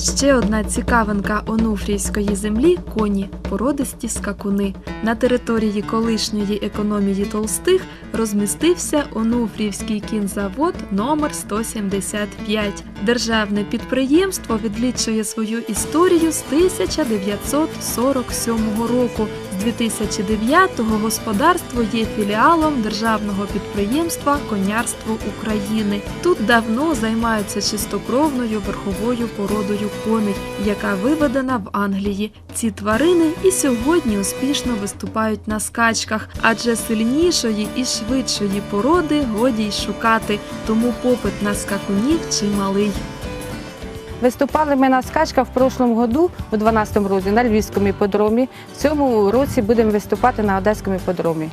Ще одна цікавинка онуфрійської землі коні породисті скакуни. На території колишньої економії Толстих розмістився Онуфрівський кінзавод номер 175. Державне підприємство відлічує свою історію з 1947 року. З 2009-го господарство є філіалом державного підприємства Конярство України. Тут давно займаються чистокровною верховою породою коней, яка виведена в Англії. Ці тварини і сьогодні успішно виступають на скачках, адже сильнішої і швидшої породи годі й шукати, тому попит на скакунів чималий. Виступали ми на скачках в прошлому году, у 12-му році, на Львівському іпподромі. В цьому році будемо виступати на Одеському іпподромі.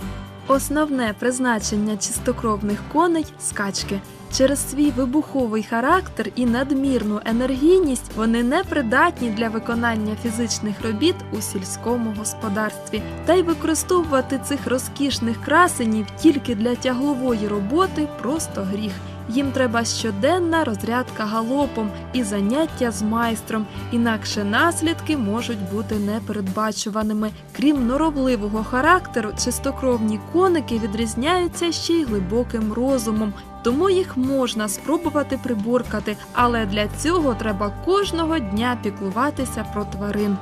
Основне призначення чистокровних коней скачки. Через свій вибуховий характер і надмірну енергійність вони не придатні для виконання фізичних робіт у сільському господарстві. Та й використовувати цих розкішних красенів тільки для тяглової роботи просто гріх. Їм треба щоденна розрядка галопом і заняття з майстром, інакше наслідки можуть бути непередбачуваними. Крім норовливого характеру, чистокровні коники відрізняються ще й глибоким розумом, тому їх можна спробувати приборкати, але для цього треба кожного дня піклуватися про тварин.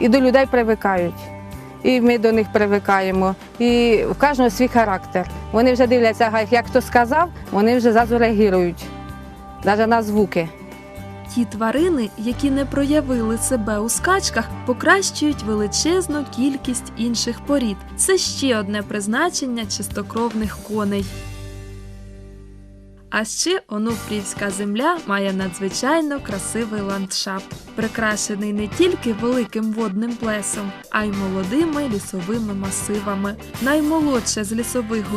І до людей привикають. І ми до них привикаємо. І в кожного свій характер. Вони вже дивляться, як хто сказав, вони вже зразу реагують, навіть на звуки. Ті тварини, які не проявили себе у скачках, покращують величезну кількість інших порід. Це ще одне призначення чистокровних коней. А ще Онуфрівська земля має надзвичайно красивий ландшафт, прикрашений не тільки великим водним плесом, а й молодими лісовими масивами. Наймолодше з лісових